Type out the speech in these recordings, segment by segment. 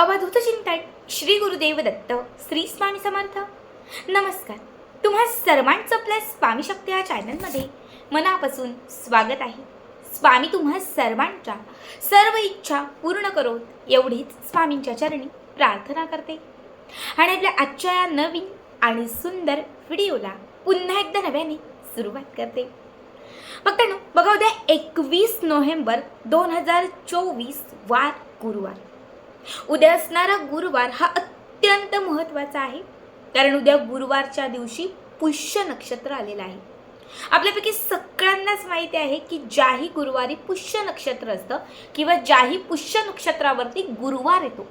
अवधूत चिंतन श्री गुरुदेव दत्त श्री स्वामी समर्थ. नमस्कार. तुम्हा सर्वांचं आपल्या स्वामी शक्ती या चॅनलमध्ये मनापासून स्वागत आहे. स्वामी तुम्हा सर्वांच्या सर्व इच्छा पूर्ण करोत एवढीच स्वामींच्या चरणी प्रार्थना करते. आणि आपल्या आजच्या या नवीन आणि सुंदर व्हिडिओला पुन्हा एकदा नव्याने सुरुवात करते. बघताना बघा उद्या एकवीस नोव्हेंबर दोन हजार चोवीस वार गुरुवार. उद्या असणारा गुरुवार हा अत्यंत महत्त्वाचा आहे. कारण उद्या गुरुवारच्या दिवशी पुष्य नक्षत्र आलेलं आहे. आपल्यापैकी सगळ्यांनाच माहिती आहे की ज्याही गुरुवारी पुष्य नक्षत्र असतं किंवा ज्याही पुष्य नक्षत्रावरती गुरुवार येतो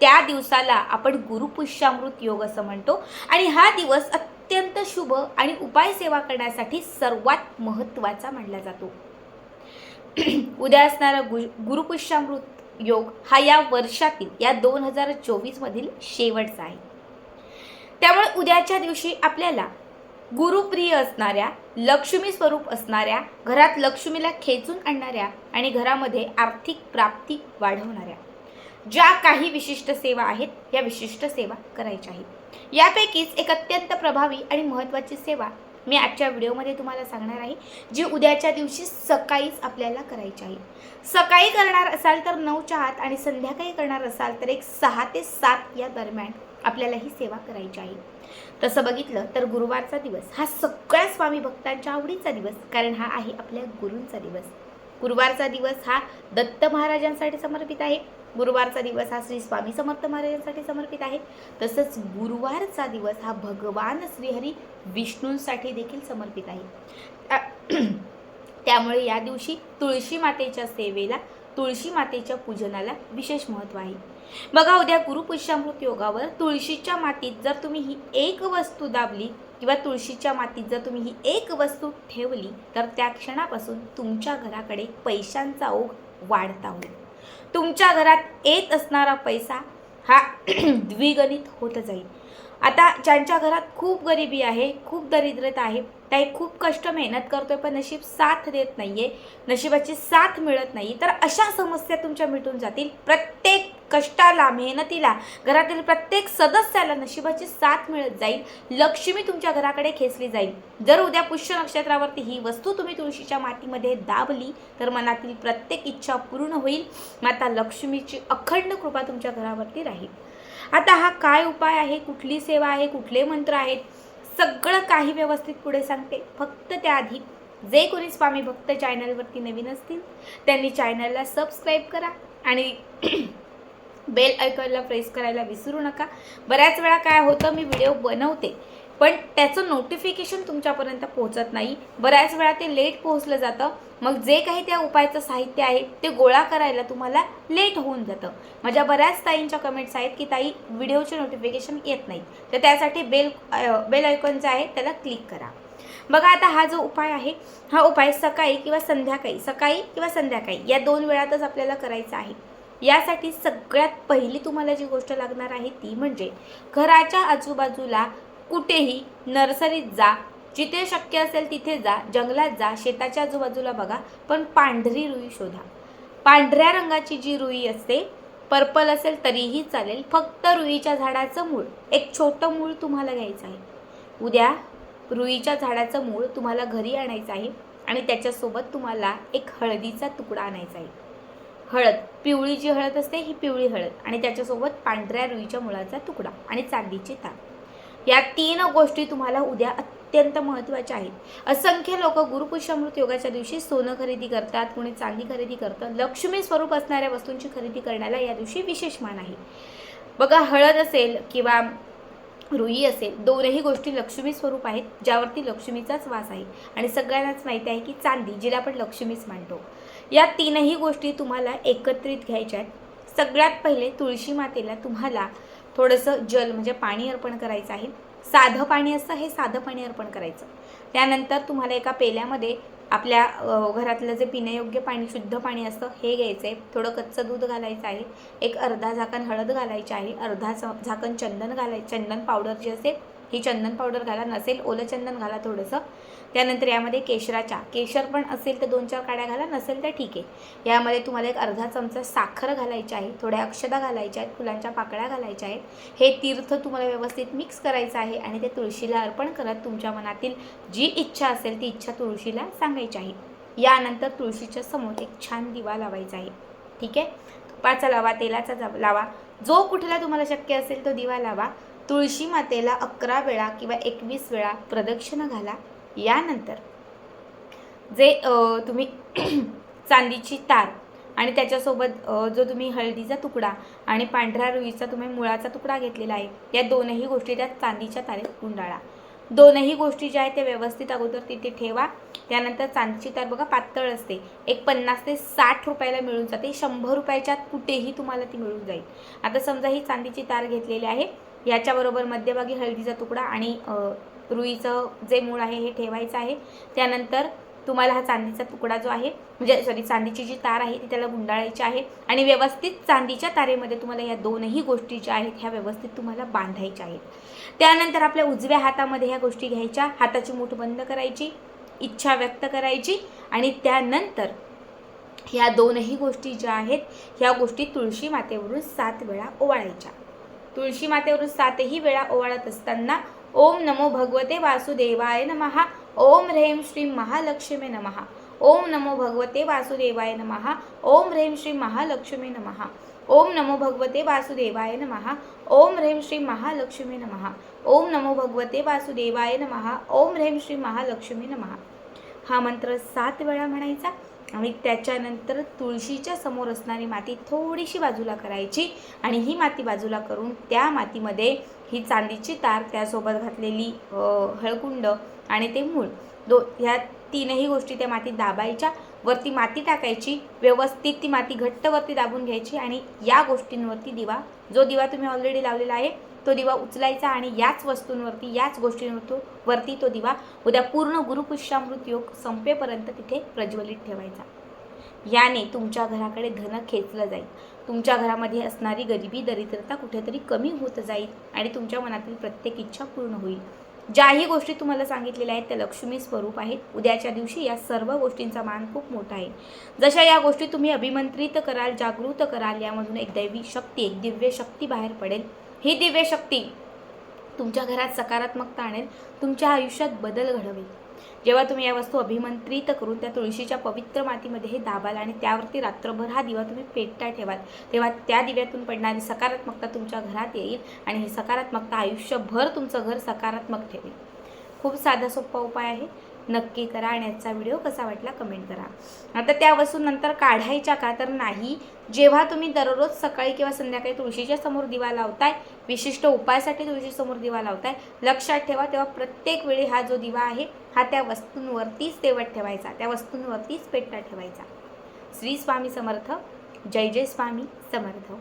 त्या दिवसाला आपण गुरुपुष्यामृत योग असं म्हणतो. आणि हा दिवस अत्यंत शुभ आणि उपाय सेवा करण्यासाठी सर्वात महत्त्वाचा मानला जातो. उद्या असणारा गु गुरुपुष्यामृत योग हा या वर्षातील या दोन हजार चोवीसमधील शेवटचा आहे. त्यामुळे उद्याच्या दिवशी आपल्याला गुरुप्रिय असणाऱ्या लक्ष्मी स्वरूप असणाऱ्या घरात लक्ष्मीला खेचून आणणाऱ्या आणि घरामध्ये आर्थिक प्राप्ती वाढवणाऱ्या ज्या काही विशिष्ट सेवा आहेत या विशिष्ट सेवा करायच्या आहेत. यापैकीच एक अत्यंत प्रभावी आणि महत्त्वाची सेवा मी आजच्या व्हिडिओमध्ये तुम्हाला सांगणार आहे जी उद्याच्या दिवशी सकाळीच आपल्याला करायची आहे. सकाळी करणार असाल तर नऊच्या आत आणि संध्याकाळी करणार असाल तर एक सहा ते सात या दरम्यान आपल्याला ही सेवा करायची आहे. तसं बघितलं तर गुरुवारचा दिवस हा सगळ्या स्वामी भक्तांच्या आवडीचा दिवस कारण हा आहे आपल्या गुरूंचा दिवस. गुरुवारचा दिवस हा दत्त महाराजांसाठी समर्पित आहे. गुरुवारचा दिवस हा श्री स्वामी समर्थ महाराजांसाठी समर्पित आहे. तसंच गुरुवारचा दिवस हा भगवान श्रीहरी विष्णूंसाठी देखील समर्पित आहे. त्यामुळे या दिवशी तुळशी मातेच्या सेवेला तुळशी मातेच्या पूजनाला विशेष महत्त्व आहे. बघा उद्या गुरुपुष्यामृत योगावर तुळशीच्या मातीत जर तुम्ही ही एक वस्तू दाबली किंवा तुळशीच्या मातीत जर तुम्ही ही एक वस्तू ठेवली तर त्या क्षणापासून तुमच्या घराकडे पैशांचा ओघ वाढता होईल. तुमच्या घरात येत असणारा पैसा हा द्विगणित होत जाईल. आता ज्यांच्या घरात खूप गरिबी आहे खूप दरिद्रता आहे काही खूप कष्ट मेहनत करतोय पण नशीब साथ देत नाहीये नशिबाची साथ मिळत नाही तर अशा समस्या तुमच्या मिटून जातील. प्रत्येक कष्टाला मेहनतीला घरातील प्रत्येक सदस्याला नशिबाची साथ मिळत जाईल. लक्ष्मी तुमच्या घराकडे खेचली जाईल. जर उद्या पुष्य नक्षत्रावरती ही वस्तू तुम्ही तुळशीच्या मातीमध्ये दाबली तर मनातील प्रत्येक इच्छा पूर्ण होईल. माता लक्ष्मीची अखंड कृपा तुमच्या घरावरती राहील. आता हा काय उपाय आहे? कुठली सेवा आहे? कुठले मंत्र आहेत? सगळं काही व्यवस्थित पुढे सांगते. फक्त त्याआधी जे कोणी स्वामी भक्त चॅनलवरती नवीन असतील त्यांनी चॅनलला सबस्क्राईब करा आणि बेल आयकॉनला प्रेस करायला विसरू नका. बऱ्याच वेळा काय होतं मी व्हिडिओ बनवते पण त्याचं नोटिफिकेशन तुमच्यापर्यंत पोहोचत नाही. बऱ्याच वेळा ते लेट पोहोचलं जातं. मग जे काही त्या उपायाचं साहित्य आहे ते गोळा करायला तुम्हाला लेट होऊन जातं. माझ्या बऱ्याच ताईंच्या कमेंट्स आहेत की ताई व्हिडिओचे नोटिफिकेशन येत नाही. तर त्यासाठी बेल बेल आयकॉनचं आहे त्याला क्लिक करा. बघा आता हा जो उपाय आहे हा उपाय सकाळी किंवा संध्याकाळी सकाळी किंवा संध्याकाळी या दोन वेळातच आपल्याला करायचा आहे. यासाठी सगळ्यात पहिली तुम्हाला जी गोष्ट लागणार आहे ती म्हणजे घराच्या आजूबाजूला कुठेही नर्सरीत जा जिथे शक्य असेल तिथे जा जंगलात जा शेताच्या आजूबाजूला बघा पण पांढरी रुई शोधा. पांढऱ्या रंगाची जी रुई असते पर्पल असेल तरीही चालेल फक्त रुईच्या झाडाचं मूळ एक छोटं मूळ तुम्हाला घ्यायचं आहे. उद्या रुईच्या झाडाचं मूळ तुम्हाला घरी आणायचं आहे आणि त्याच्यासोबत तुम्हाला एक हळदीचा तुकडा आणायचा आहे. हळद. पिवळी जी हळद असते ही पिवळी हळद. आणि त्याच्यासोबत पांढऱ्या रुईच्या मुळाचा तुकडा आणि चांदीची ताक. या तीन गोष्टी तुम्हाला उद्या अत्यंत महत्त्वाच्या आहेत. असंख्य लोक गुरुपुष्यामृत योगाच्या दिवशी सोनं खरेदी करतात कोणी चांदी खरेदी करतं. लक्ष्मी स्वरूप असणाऱ्या वस्तूंची खरेदी करण्याला या दिवशी विशेष मान आहे. बघा हळद असेल किंवा रुई असेल दोनही गोष्टी लक्ष्मी स्वरूप आहेत ज्यावरती लक्ष्मीचाच वास आहे. आणि सगळ्यांनाच माहिती आहे की चांदी जिला आपण लक्ष्मीच मानतो. या तीनही गोष्टी तुम्हाला एकत्रित घ्यायच्या आहेत. सगळ्यात पहिले तुळशी मातेला तुम्हाला थोडंसं जल म्हणजे पाणी अर्पण करायचं आहे. साधं पाणी असतं हे साधं पाणी अर्पण करायचं. त्यानंतर तुम्हाला एका पेल्यामध्ये आपल्या घरातलं जे पिण्यायोग्य पाणी शुद्ध पाणी असतं हे घ्यायचं आहे थोडं कच्चं दूध घालायचं आहे. एक अर्धा झाकण हळद घालायची आहे. अर्धा झाकण चंदन घालाय चंदन पावडर जी असेल ही चंदन पावडर घाला. नसेल ओलं चंदन घाला थोडंसं. त्यानंतर यामध्ये केशराच्या. केशर पण असेल तर दोन चार काड्या घाला नसेल तर ठीक आहे. यामध्ये तुम्हाला एक अर्धा चमचा साखर घालायची आहे थोड्या अक्षदा घालायच्या आहेत फुलांच्या पाकळ्या घालायच्या आहेत. हे तीर्थ तुम्हाला व्यवस्थित मिक्स करायचं आहे आणि ते तुळशीला अर्पण करत तुमच्या मनातील जी इच्छा असेल ती इच्छा तुळशीला सांगायची आहे. यानंतर तुळशीच्या समोर एक छान दिवा लावायचा आहे. ठीक आहे? तुपाचा लावा तेलाचा लावा. जो कुठला तुम्हाला शक्य असेल तो दिवा लावा. तुळशी मातेला अकरा वेळा किंवा एकवीस वेळा प्रदक्षिणा घाला. यानंतर जे तुम्ही चांदीची तार आणि त्याच्यासोबत जो तुम्ही हळदीचा तुकडा आणि पांढऱ्या रुईचा तुम्ही मुळाचा तुकडा घेतलेला आहे या दोनही गोष्टी त्या चांदीच्या तारेत गुंडाळा. दोनही गोष्टी ज्या आहेत त्या व्यवस्थित अगोदर तिथे ठेवा. त्यानंतर चांदीची तार बघा पातळ असते. एक पन्नास ते साठ रुपयाला मिळून जाते. शंभर रुपयाच्या कुठेही तुम्हाला ती मिळून जाईल. आता समजा ही चांदीची तार घेतलेली आहे. याच्याबरोबर मध्यभागी हळदीचा तुकडा आणि रुईचं जे मूळ आहे हे ठेवायचं आहे. त्यानंतर तुम्हाला हा चांदीचा तुकडा जो आहे म्हणजे सॉरी चांदीची जी तार आहे ती त्याला गुंडाळायची आहे. आणि व्यवस्थित चांदीच्या तारेमध्ये तुम्हाला या दोनही गोष्टी ज्या आहेत ह्या व्यवस्थित तुम्हाला बांधायच्या आहेत. त्यानंतर आपल्या उजव्या हातामध्ये ह्या गोष्टी घ्यायच्या. हाताची मूठ बंद करायची इच्छा व्यक्त करायची आणि त्यानंतर ह्या दोनही गोष्टी ज्या आहेत ह्या गोष्टी तुळशी मातेवरून सात वेळा ओवाळायच्या. तुळशी मातेवरून सातही वेळा ओवाळत असताना ओम नमो भगवते वासुदेवाय नमहा ओम ह्रेम श्री महालक्ष्मी नमहा ओम नमो भगवते वासुदेवाय नमहा ओम ह्रेम श्री महालक्ष्मी नमहा ओम नमो भगवते वासुदेवाय नमहा ओम ह्रेम श्री महालक्ष्मी नमहा ओम नमो भगवते वासुदेवाय नमहा ओम ह्रेम श्री महालक्ष्मी नमहा हा मंत्र सात वेळा म्हणायचा. आणि त्याच्यानंतर तुळशीच्या समोर असणारी माती थोडीशी बाजूला करायची आणि ही माती बाजूला करून त्या मातीमध्ये ही चांदीची तार त्यासोबत घातलेली हळकुंड आणि ते मूळ. दो ह्या तीनही गोष्टी त्या मातीत दाबायच्या वरती माती टाकायची व्यवस्थित ती माती घट्ट वरती दाबून घ्यायची आणि या गोष्टींवरती दिवा जो दिवा तुम्ही ऑलरेडी लावलेला आहे तो दिवा उचलायचा आणि याच वस्तूंवरती याच गोष्टींवरती वरती तो दिवा उद्या पूर्ण गुरुपुष्यामृत योग संपेपर्यंत तिथे प्रज्वलित ठेवायचा. याने तुमच्या घराकडे धन खेचलं जाईल. तुमच्या घरामध्ये असणारी गरिबी दरिद्रता कुठेतरी कमी होत जाईल आणि तुमच्या मनातील प्रत्येक इच्छा पूर्ण होईल. ज्याही गोष्टी तुम्हाला सांगितलेल्या आहेत त्या लक्ष्मी स्वरूप आहेत. उद्याच्या दिवशी या सर्व गोष्टींचा मान खूप मोठा आहे. जशा या गोष्टी तुम्ही अभिमंत्रित कराल जागृत कराल यामधून एक दैवी शक्ती एक दिव्य शक्ती बाहेर पडेल. ही दिव्य शक्ती तुमच्या घरात सकारात्मकता आणेल तुमच्या आयुष्यात बदल घडवेल. जेव्हा तुम्ही या वस्तू अभिमंत्रित करून त्या तुळशीच्या पवित्र मातीमध्ये हे दाबाल आणि त्यावरती रात्रभर हा दिवा तुम्ही पेटता ठेवाल तेव्हा त्या दिव्यातून पडणारी सकारात्मकता तुमच्या घरात येईल आणि ही सकारात्मकता आयुष्यभर तुमचं घर सकारात्मक ठेवेल. खूप साधा सोपा उपाय आहे. नक्की करा आणि याचा व्हिडिओ कसा वाटला कमेंट करा. आता त्या वस्तू नंतर काढायच्या का? तर नाही. जेव्हा तुम्ही दररोज सकाळी किंवा संध्याकाळी तुळशीच्या समोर दिवा लावताय विशिष्ट उपायासाठी तुळशीसमोर दिवा लावताय लक्षात ठेवा तेव्हा प्रत्येक वेळी हा जो दिवा आहे हा त्या वस्तूंवरतीच तेवट ठेवायचा. त्या वस्तूंवरतीच पेटता ठेवायचा. श्री स्वामी समर्थ. जय जय स्वामी समर्थ.